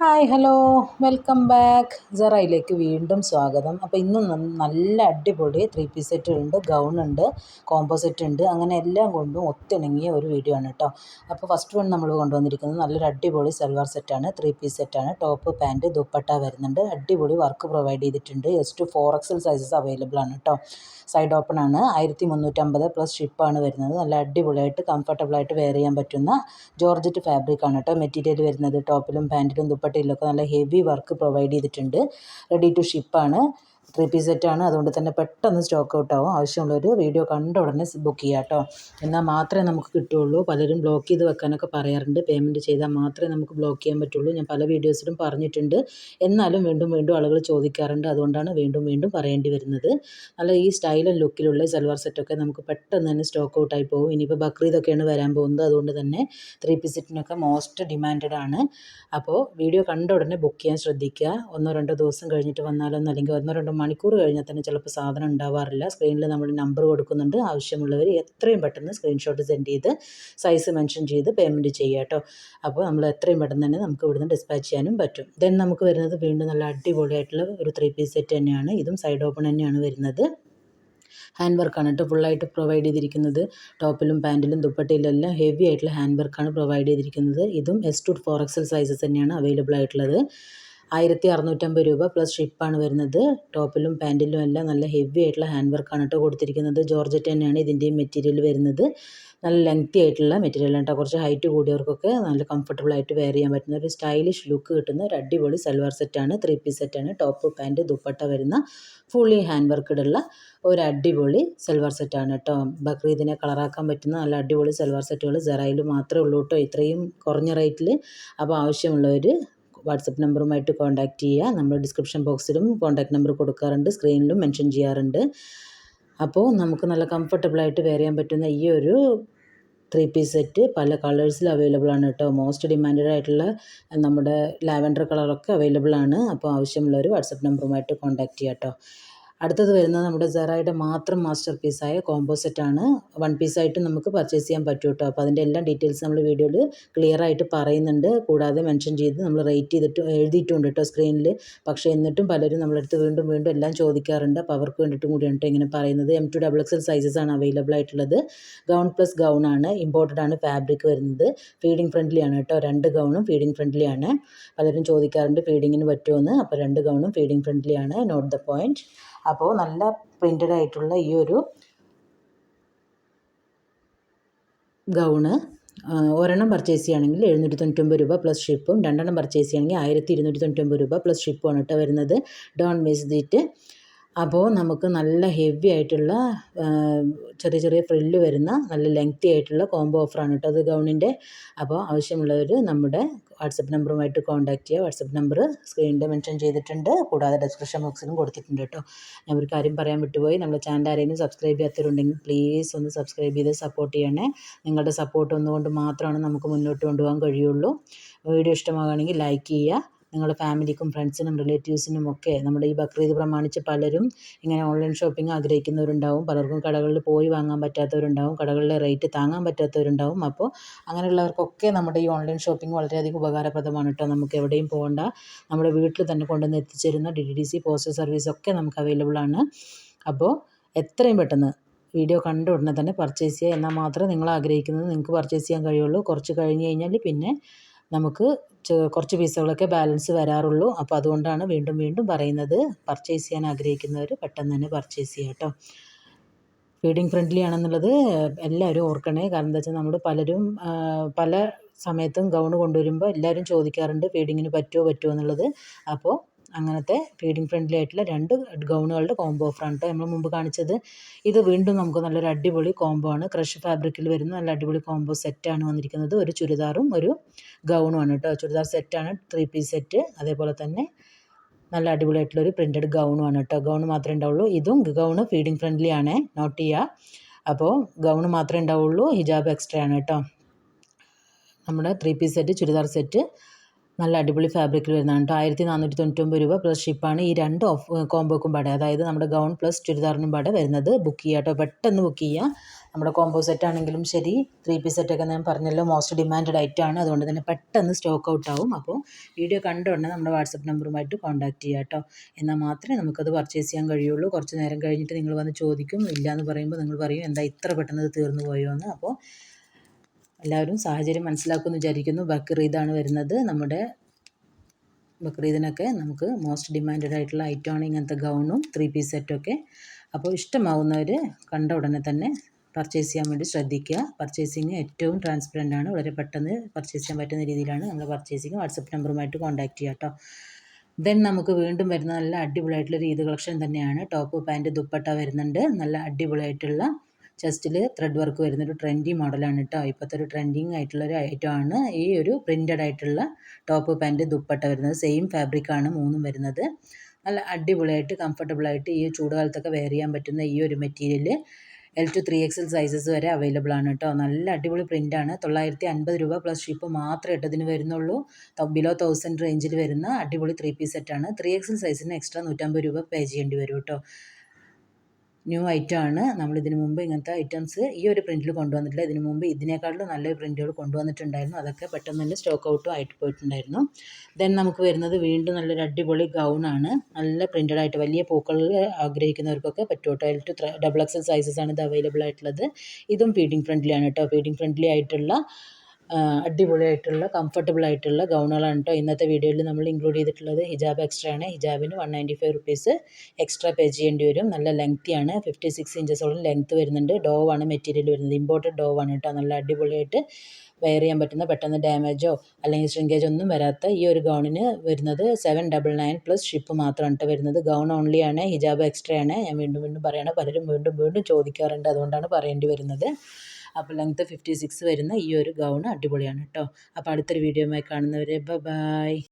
Hi hello. Welcome back. സെറയിലേക്ക് വീണ്ടും സ്വാഗതം. അപ്പോൾ ഇന്ന് നല്ല അടിപൊളി ത്രീ പീസ് ഗൗൺ ഗൗണുണ്ട് കോംബോ സെറ്റ് ഉണ്ട്. അങ്ങനെ എല്ലാം കൊണ്ടും ഒത്തിണങ്ങിയ ഒരു വീഡിയോ ആണ് കേട്ടോ അപ്പോൾ ഫസ്റ്റ് വൺ നമ്മൾ കൊണ്ടുവന്നിരിക്കുന്നത് നല്ലൊരു അടിപൊളി സൽവാർ സെറ്റാണ് ത്രീ പീസ് സെറ്റാണ് ടോപ്പ് പാന്റ് ദുപ്പട്ട വരുന്നുണ്ട്. അടിപൊളി വർക്ക് പ്രൊവൈഡ് ചെയ്തിട്ടുണ്ട്. S to four XL sizes available ആണ് കേട്ടോ സൈഡ് ഓപ്പൺ ആണ്. ആയിരത്തി മുന്നൂറ്റമ്പത് പ്ലസ് ഷിപ്പാണ് വരുന്നത്. നല്ല അടിപൊളിയായിട്ട് കംഫർട്ടബിളായിട്ട് വെയർ ചെയ്യാൻ പറ്റുന്ന ജോർജറ്റ് ഫാബ്രിക് ആണ് കേട്ടോ മെറ്റീരിയൽ വരുന്നത് ടോപ്പിലും പാന്റിലും ദുപ്പട്ടയിലൊക്കെ നല്ല ഹെവി വർക്ക് പ്രൊവൈഡ് ചെയ്തിട്ടുണ്ട്. റെഡി ടു ഷിപ്പാണ് ത്രീ പീസ് സെറ്റാണ് അതുകൊണ്ട് തന്നെ പെട്ടെന്ന് സ്റ്റോക്ക് ഔട്ട് ആവും. വീഡിയോ കണ്ട ഉടനെ ബുക്ക് ചെയ്യുക കേട്ടോ എന്നാൽ മാത്രമേ നമുക്ക് കിട്ടുകയുള്ളൂ. പലരും ബ്ലോക്ക് ചെയ്ത് വെക്കാനൊക്കെ പറയാറുണ്ട്. പേയ്മെന്റ് ചെയ്താൽ മാത്രമേ നമുക്ക് ബ്ലോക്ക് ചെയ്യാൻ പറ്റുള്ളൂ. ഞാൻ പല വീഡിയോസിലും പറഞ്ഞിട്ടുണ്ട്. എന്നാലും വീണ്ടും വീണ്ടും ആളുകൾ ചോദിക്കാറുണ്ട്. അതുകൊണ്ടാണ് വീണ്ടും വീണ്ടും പറയേണ്ടി വരുന്നത്. നല്ല ഈ സ്റ്റൈലും ലുക്കിലുള്ള സൽവാർ സെറ്റൊക്കെ നമുക്ക് പെട്ടെന്ന് തന്നെ സ്റ്റോക്ക് ഔട്ടായി പോകും. ഇനിയിപ്പോൾ ബക്രീദൊക്കെയാണ് വരാൻ പോകുന്നത്. അതുകൊണ്ട് തന്നെ ത്രീ പീസ് സെറ്റിനൊക്കെ മോസ്റ്റ് ഡിമാൻഡ് ആണ്. അപ്പോൾ വീഡിയോ കണ്ട ഉടനെ ബുക്ക് ചെയ്യാൻ ശ്രദ്ധിക്കുക. ഒന്നോ രണ്ടോ ദിവസം കഴിഞ്ഞിട്ട് വന്നാലൊന്നും അല്ലെങ്കിൽ ഒന്നോ രണ്ടോ മണിക്കൂർ കഴിഞ്ഞാൽ തന്നെ ചിലപ്പോൾ സാധനം ഉണ്ടാവാറില്ല. സ്ക്രീനിൽ നമ്മൾ നമ്പർ കൊടുക്കുന്നുണ്ട്. ആവശ്യമുള്ളവർ എത്രയും പെട്ടെന്ന് സ്ക്രീൻഷോട്ട് സെൻഡ് ചെയ്ത് സൈസ് മെൻഷൻ ചെയ്ത് പേയ്മെന്റ് ചെയ്യുക കേട്ടോ. അപ്പോൾ നമ്മൾ എത്രയും പെട്ടെന്ന് തന്നെ നമുക്ക് ഇവിടുന്ന് ഡിസ്പാച്ച് ചെയ്യാനും പറ്റും. ദെൻ നമുക്ക് വരുന്നത് വീണ്ടും നല്ല അടിപൊളിയായിട്ടുള്ള ഒരു ത്രീ പീസ് സെറ്റ് തന്നെയാണ്. ഇതും സൈഡ് ഓപ്പൺ തന്നെയാണ് വരുന്നത്. ഹാൻഡ് വർക്കാണ് കേട്ടോ. ഫുള്ളായിട്ട് പ്രൊവൈഡ് ചെയ്തിരിക്കുന്നത്. ടോപ്പിലും പാന്റിലും ദുപ്പട്ടയിലെല്ലാം ഹെവി ആയിട്ടുള്ള ഹാൻഡ് വർക്കാണ് പ്രൊവൈഡ് ചെയ്തിരിക്കുന്നത്. ഇതും S to four XL sizes തന്നെയാണ് അവൈലബിൾ ആയിട്ടുള്ളത്. ആയിരത്തി അറുന്നൂറ്റമ്പത് രൂപ പ്ലസ് ഷിപ്പാണ് വരുന്നത്. ടോപ്പിലും പാന്റിലും എല്ലാം നല്ല ഹെവി ആയിട്ടുള്ള ഹാൻഡ് വർക്കാണ് കേട്ടോ കൊടുത്തിരിക്കുന്നത്. ജോർജറ്റ് തന്നെയാണ് ഇതിന്റെയും മെറ്റീരിയൽ വരുന്നത്. നല്ല ലെങ്ത്തി ആയിട്ടുള്ള മെറ്റീരിയൽ കേട്ടോ കുറച്ച് ഹൈറ്റ് കൂടിയവർക്കൊക്കെ നല്ല കംഫർട്ടബിൾ ആയിട്ട് വെയർ ചെയ്യാൻ പറ്റുന്ന ഒരു സ്റ്റൈലിഷ് ലുക്ക് കിട്ടുന്ന ഒരു അടിപൊളി സൽവാർ സെറ്റാണ് ത്രീ പീസ് സെറ്റാണ് ടോപ്പ് പാന്റ് ദുപ്പട്ട വരുന്ന ഫുള്ളി ഹാൻഡ് വർക്കിടുള്ള ഒരു അടിപൊളി സൽവാർ സെറ്റാണ് കേട്ടോ ബക്രീദിനെ കളറാക്കാൻ പറ്റുന്ന നല്ല അടിപൊളി സൽവാർ സെറ്റുകൾ സെറയിൽ മാത്രമേ ഉള്ളൂ കേട്ടോ ഇത്രയും കുറഞ്ഞ റേറ്റിൽ അപ്പോൾ ആവശ്യമുള്ളവർ വാട്സപ്പ് നമ്പറുമായിട്ട് കോൺടാക്റ്റ് ചെയ്യുക. നമ്മൾ ഡിസ്ക്രിപ്ഷൻ ബോക്സിലും കോൺടാക്ട് നമ്പർ കൊടുക്കാറുണ്ട് സ്ക്രീനിലും മെൻഷൻ ചെയ്യാറുണ്ട്. അപ്പോൾ നമുക്ക് നല്ല കംഫർട്ടബിളായിട്ട് വെയർ ചെയ്യാൻ പറ്റുന്ന ഈ ഒരു ത്രീ പീസ് സെറ്റ് പല കളേഴ്സിൽ അവൈലബിൾ ആണ് കേട്ടോ. മോസ്റ്റ് ഡിമാൻഡഡ് ആയിട്ടുള്ള നമ്മുടെ ലാവൻഡർ കളറൊക്കെ അവൈലബിൾ ആണ്. അപ്പോൾ ആവശ്യമുള്ളവർ വാട്സപ്പ് നമ്പറുമായിട്ട് കോൺടാക്റ്റ് ചെയ്യാം കേട്ടോ. അടുത്തത് വരുന്നത് നമ്മുടെ സെറായുടെ മാത്രം മാസ്റ്റർ പീസായ കോംബോ സെറ്റാണ് വൺ പീസായിട്ട് നമുക്ക് പർച്ചേസ് ചെയ്യാൻ പറ്റും കേട്ടോ അപ്പോൾ അതിന്റെ എല്ലാ ഡീറ്റെയിൽസ് നമ്മൾ വീഡിയോയിൽ ക്ലിയർ ആയിട്ട് പറയുന്നുണ്ട്. കൂടാതെ മെൻഷൻ ചെയ്ത് നമ്മൾ റേറ്റ് ചെയ്തിട്ട് എഴുതിയിട്ടുണ്ട് കേട്ടോ സ്ക്രീനിൽ പക്ഷേ എന്നിട്ടും പലരും നമ്മളടുത്ത് വീണ്ടും വീണ്ടും എല്ലാം ചോദിക്കാറുണ്ട്. അപ്പോൾ അവർക്ക് വേണ്ടിയിട്ടും കൂടിയാണ് ഇങ്ങനെ പറയുന്നത്. M to double XL sizes ആണ് അവൈലബിൾ ആയിട്ടുള്ളത്. ഗൗൺ പ്ലസ് ഗൗൺ ആണ്. ഇമ്പോർട്ടഡ് ആണ് ഫാബ്രിക് വരുന്നത്. ഫീഡിങ് ഫ്രണ്ട്ലി ആണ് കേട്ടോ രണ്ട് ഗൗണും ഫീഡിങ് ഫ്രണ്ട്ലി ആണ്. പലരും ചോദിക്കാറുണ്ട് ഫീഡിങ്ങിന് പറ്റുമെന്ന് അപ്പോൾ രണ്ട് ഗൗണും ഫീഡിങ് ഫ്രണ്ട്ലി ആണ്. നോട്ട് ദ പോയിന്റ് അപ്പോൾ നല്ല പ്രിന്റഡ് ആയിട്ടുള്ള ഈ ഒരു ഗൗണ് ഒരെണ്ണം പർച്ചേസ് ചെയ്യുകയാണെങ്കിൽ എഴുന്നൂറ്റി തൊണ്ണൂറ്റൊമ്പത് രൂപ പ്ലസ് ഷിപ്പും രണ്ടെണ്ണം പർച്ചേസ് ചെയ്യുകയാണെങ്കിൽ ആയിരത്തി ഇരുന്നൂറ്റി തൊണ്ണൂറ്റൊമ്പത് രൂപ പ്ലസ് ഷിപ്പുമാണ് കേട്ടോ വരുന്നത്. ഡോൺ മിസ് ദിറ്റ് അപ്പോൾ നമുക്ക് നല്ല ഹെവി ആയിട്ടുള്ള ചെറിയ ചെറിയ ഫ്രില്ല് വരുന്ന നല്ല ലെങ്ത്തി ആയിട്ടുള്ള കോംബോ ഓഫറാണ് കേട്ടോ അത് ഗൗണിന്റെ. അപ്പോൾ ആവശ്യമുള്ളവർ നമ്മുടെ വാട്സപ്പ് നമ്പറുമായിട്ട് കോൺടാക്ട് ചെയ്യുക. വാട്സപ്പ് നമ്പർ സ്ക്രീനിൽ മെൻഷൻ ചെയ്തിട്ടുണ്ട്. കൂടാതെ ഡിസ്ക്രിപ്ഷൻ ബോക്സിലും കൊടുത്തിട്ടുണ്ട് കേട്ടോ. ഞാൻ ഒരു കാര്യം പറയാൻ വിട്ടുപോയി. നമ്മുടെ ചാനൽ ആരെങ്കിലും സബ്സ്ക്രൈബ് ചെയ്യാത്തവരുണ്ടെങ്കിൽ പ്ലീസ് ഒന്ന് സബ്സ്ക്രൈബ് ചെയ്ത് സപ്പോർട്ട് ചെയ്യണേ. നിങ്ങളുടെ സപ്പോർട്ട് ഒന്നുകൊണ്ട് മാത്രമാണ് നമുക്ക് മുന്നോട്ട് കൊണ്ടുപോകാൻ കഴിയുള്ളൂ. വീഡിയോ ഇഷ്ടമാകുകയാണെങ്കിൽ ലൈക്ക് ചെയ്യുക. നിങ്ങളുടെ ഫാമിലിക്കും ഫ്രണ്ട്സിനും റിലേറ്റീവ്സിനും ഒക്കെ നമ്മുടെ ഈ ബക്രീദ് പ്രമാണിച്ച് പലരും ഇങ്ങനെ ഓൺലൈൻ ഷോപ്പിംഗ് ആഗ്രഹിക്കുന്നവരുണ്ടാവും. പലർക്കും കടകളിൽ പോയി വാങ്ങാൻ പറ്റാത്തവരുണ്ടാവും. കടകളിലെ റേറ്റ് താങ്ങാൻ പറ്റാത്തവരുണ്ടാവും. അപ്പോൾ അങ്ങനെയുള്ളവർക്കൊക്കെ നമ്മുടെ ഈ ഓൺലൈൻ ഷോപ്പിംഗ് വളരെയധികം ഉപകാരപ്രദമാണ് കേട്ടോ. നമുക്ക് എവിടെയും പോകണ്ട. നമ്മുടെ വീട്ടിൽ തന്നെ കൊണ്ടുവന്ന് എത്തിച്ചേരുന്ന D D C postal service ഒക്കെ നമുക്ക് അവൈലബിൾ ആണ്. അപ്പോൾ എത്രയും പെട്ടെന്ന് വീഡിയോ കണ്ട ഉടനെ തന്നെ പർച്ചേസ് ചെയ്യുക. എന്നാൽ മാത്രമേ നിങ്ങൾ ആഗ്രഹിക്കുന്നത് നിങ്ങൾക്ക് പർച്ചേസ് ചെയ്യാൻ കഴിയുള്ളൂ. കുറച്ച് കഴിഞ്ഞ് കഴിഞ്ഞാൽ പിന്നെ നമുക്ക് കുറച്ച് പീസുകളൊക്കെ ബാലൻസ് വരാറുള്ളൂ. അപ്പോൾ അതുകൊണ്ടാണ് വീണ്ടും വീണ്ടും പറയുന്നത്. പർച്ചേസ് ചെയ്യാൻ ആഗ്രഹിക്കുന്നവർ പെട്ടെന്ന് തന്നെ പർച്ചേസ് ചെയ്യുക കേട്ടോ. ഫീഡിങ് ഫ്രണ്ട്ലി ആണെന്നുള്ളത് എല്ലാവരും ഓർക്കണേ. കാരണം എന്താ വെച്ചാൽ നമ്മൾ പലരും പല സമയത്തും ഗൗൺ കൊണ്ടുവരുമ്പോൾ എല്ലാവരും ചോദിക്കാറുണ്ട് ഫീഡിങ്ങിന് പറ്റുമോ പറ്റുമോ എന്നുള്ളത്. അപ്പോൾ അങ്ങനത്തെ ഫീഡിങ് ഫ്രണ്ട്ലി ആയിട്ടുള്ള രണ്ട് ഗൗണുകളുടെ കോംബോ കേട്ടോ നമ്മൾ മുമ്പ് കാണിച്ചത്. ഇത് വീണ്ടും നമുക്ക് നല്ലൊരു അടിപൊളി കോംബോ ആണ്. ക്രഷ് ഫാബ്രിക്കിൽ വരുന്ന നല്ല അടിപൊളി കോംബോ സെറ്റാണ് വന്നിരിക്കുന്നത്. ഒരു ചുരിദാറും ഒരു ഗൗണും ആണ് കേട്ടോ ചുരിദാർ സെറ്റാണ് ത്രീ പീസ് സെറ്റ് അതേപോലെ തന്നെ നല്ല അടിപൊളിയായിട്ടുള്ള ഒരു പ്രിന്റഡ് ആണ് കേട്ടോ ഗൗൺ മാത്രമേ ഉണ്ടാവുള്ളൂ. ഇതും ഗൗണ് ഫീഡിങ് ഫ്രണ്ട്ലി ആണ്. നോട്ട് ചെയ്യുക അപ്പോൾ ഗൗണ് മാത്രമേ ഉണ്ടാവുള്ളൂ. ഹിജാബ് എക്സ്ട്രാ ആണ് കേട്ടോ നമ്മുടെ three piece set churidar set നല്ല അടിപൊളി ഫാബ്രിക്കിൽ വരുന്നതാണ് കേട്ടോ ആയിരത്തി നാനൂറ്റി തൊണ്ണൂറ്റൊമ്പത് രൂപ പ്ലസ് ഷിപ്പാണ് ഈ രണ്ട് ഓഫ് കോംബോക്കും പാടെ അതായത് നമ്മുടെ ഗൗൺ പ്ലസ് ചുരിദാറിനും പാടെ വരുന്നത് ബുക്ക് ചെയ്യുക കേട്ടോ പെട്ടെന്ന് ബുക്ക് ചെയ്യുക നമ്മുടെ കോംബോ സെറ്റ് ആണെങ്കിലും ശരി. ത്രീ പീസ് സെറ്റൊക്കെ ഞാൻ പറഞ്ഞല്ലോ മോസ്റ്റ് ഡിമാൻഡഡ് ആണ്. അതുകൊണ്ട് തന്നെ പെട്ടെന്ന് സ്റ്റോക്ക് ഔട്ട് ആവും. അപ്പോൾ വീഡിയോ കണ്ട ഉടനെ നമ്മുടെ വാട്സപ്പ് നമ്പറുമായിട്ട് കോൺടാക്റ്റ് ചെയ്യുക കേട്ടോ എന്നാൽ മാത്രമേ നമുക്കത് പർച്ചേസ് ചെയ്യാൻ കഴിയുള്ളൂ. കുറച്ച് നേരം കഴിഞ്ഞിട്ട് നിങ്ങൾ വന്ന് ചോദിക്കും ഇല്ല എന്ന് പറയുമ്പോൾ നിങ്ങൾ പറയും എന്താ ഇത്ര പെട്ടെന്ന് തീർന്നു പോയോ എന്ന്. അപ്പോൾ എല്ലാവരും സാഹചര്യം മനസ്സിലാക്കുമെന്ന് വിചാരിക്കുന്നു. ബക്രീദാണ് വരുന്നത്. നമ്മുടെ ബക്രീദിനൊക്കെ നമുക്ക് മോസ്റ്റ് ഡിമാൻഡഡ് ആയിട്ടുള്ള ഐറ്റമാണ് ഇങ്ങനത്തെ ഗൗണും ത്രീ പീസ് സെറ്റൊക്കെ അപ്പോൾ ഇഷ്ടമാവുന്നവർ കണ്ട ഉടനെ തന്നെ പർച്ചേസ് ചെയ്യാൻ വേണ്ടി ശ്രദ്ധിക്കുക. പർച്ചേസിങ് ഏറ്റവും ട്രാൻസ്പെറന്റ് ആണ്. വളരെ പെട്ടെന്ന് പർച്ചേസ് ചെയ്യാൻ പറ്റുന്ന രീതിയിലാണ് നമ്മൾ പർച്ചേസിങ് വാട്സപ്പ് നമ്പറുമായിട്ട് കോൺടാക്ട് ചെയ്യുക കേട്ടോ ദെൻ നമുക്ക് വീണ്ടും വരുന്ന നല്ല അടിപൊളിയായിട്ടുള്ള രീതി കളക്ഷൻ തന്നെയാണ്. ടോപ്പ് പാന്റ് ദുപ്പട്ട വരുന്നുണ്ട്. നല്ല അടിപൊളിയായിട്ടുള്ള ചെസ്റ്റിൽ ത്രെഡ് വർക്ക് വരുന്ന ഒരു ട്രെൻഡി മോഡലാണ് കേട്ടോ ഇപ്പോഴത്തെ ഒരു ട്രെൻഡിങ് ആയിട്ടുള്ള ഒരു ഐറ്റം ആണ് ഈ ഒരു പ്രിന്റഡ് ആയിട്ടുള്ള ടോപ്പ് പാന്റ് ദുപ്പട്ട വരുന്നത്. സെയിം ഫാബ്രിക്കാണ് മൂന്നും വരുന്നത്. നല്ല അടിപൊളിയായിട്ട് കംഫർട്ടബിളായിട്ട് ഈ ചൂടുകാലത്തൊക്കെ വെയർ ചെയ്യാൻ പറ്റുന്ന ഈ ഒരു material L to three XL sizes വരെ അവൈലബിൾ ആണ് കേട്ടോ നല്ല അടിപൊളി പ്രിന്റാണ് തൊള്ളായിരത്തി അൻപത് രൂപ പ്ലസ് ഷിപ്പ് മാത്രമേ ഇട്ടതിന് വരുന്നുള്ളൂ. ബിലോ തൗസൻഡ് റേഞ്ചിൽ വരുന്ന അടിപൊളി ത്രീ പീസ് സെറ്റാണ് ത്രീ എക്സൽ സൈസിന് എക്സ്ട്രാ നൂറ്റമ്പത് രൂപ പേ ചെയ്യേണ്ടി വരും കേട്ടോ ന്യൂ ഐറ്റം ആണ് നമ്മൾ ഇതിനു മുമ്പ് ഇങ്ങനത്തെ ഐറ്റംസ് ഈ ഒരു പ്രിന്റിൽ കൊണ്ടുവന്നിട്ടില്ല. ഇതിനു മുമ്പ് ഇതിനേക്കാളും നല്ലൊരു പ്രിന്റുകൾ കൊണ്ടുവന്നിട്ടുണ്ടായിരുന്നു. അതൊക്കെ പെട്ടെന്ന് തന്നെ സ്റ്റോക്ക് ഔട്ടും ആയിട്ട് പോയിട്ടുണ്ടായിരുന്നു. ദെൻ നമുക്ക് വരുന്നത് വീണ്ടും നല്ലൊരു അടിപൊളി ഗൗണാണ് നല്ല പ്രിന്റഡ് ആയിട്ട് വലിയ പൂക്കൾ ആഗ്രഹിക്കുന്നവർക്കൊക്കെ പറ്റും കേട്ടോ. ടു ഡബിൾ എക്സൽ ആണ് ഇത് അവൈലബിൾ ആയിട്ടുള്ളത്. ഇതും ഫീഡിങ് ഫ്രണ്ട്ലിയാണ് കേട്ടോ. ഫീഡിങ് ഫ്രണ്ട്ലി ആയിട്ടുള്ള അടിപൊളിയായിട്ടുള്ള കംഫർട്ടബിൾ ആയിട്ടുള്ള ഗൗണുകളാണ് കേട്ടോ ഇന്നത്തെ വീഡിയോയിൽ നമ്മൾ ഇൻക്ലൂഡ് ചെയ്തിട്ടുള്ളത്. ഹിജാബ് എക്സ്ട്രാ ആണ്. ഹിജാബിന് one ninety five rupees extra pay ചെയ്യേണ്ടി വരും. നല്ല ലെങ്ത്തിയാണ് ഫിഫ്റ്റി സിക്സ് ഇഞ്ചസോളം ലെങ്ത്ത് വരുന്നുണ്ട്. ഡോവ് ആണ് മെറ്റീരിയൽ വരുന്നത്. ഇമ്പോർട്ടഡ് ഡോവ് ആണ് കേട്ടോ നല്ല അടിപൊളിയായിട്ട് വെയർ ചെയ്യാൻ പറ്റുന്ന പെട്ടെന്ന് ഡാമേജോ അല്ലെങ്കിൽ ശ്രിങ്കേജ് ഒന്നും വരാത്ത ഈ ഒരു ഗൗണിന് വരുന്നത് seven double nine plus ship മാത്രമാണ് വരുന്നത്. ഗൗൺ ഓൺലി ആണ്. ഹിജാബ് എക്സ്ട്രാ ആണ്. ഞാൻ വീണ്ടും വീണ്ടും പറയണം പലരും വീണ്ടും വീണ്ടും ചോദിക്കാറുണ്ട്. അതുകൊണ്ടാണ് പറയേണ്ടി വരുന്നത്. അപ്പോൾ ലെങ്ത്ത് ഫിഫ്റ്റി സിക്സ് വരുന്ന ഈ ഒരു ഗൗൺ അടിപൊളിയാണ് കേട്ടോ അപ്പോൾ അടുത്തൊരു വീഡിയോയുമായി കാണുന്നവരെ ബൈ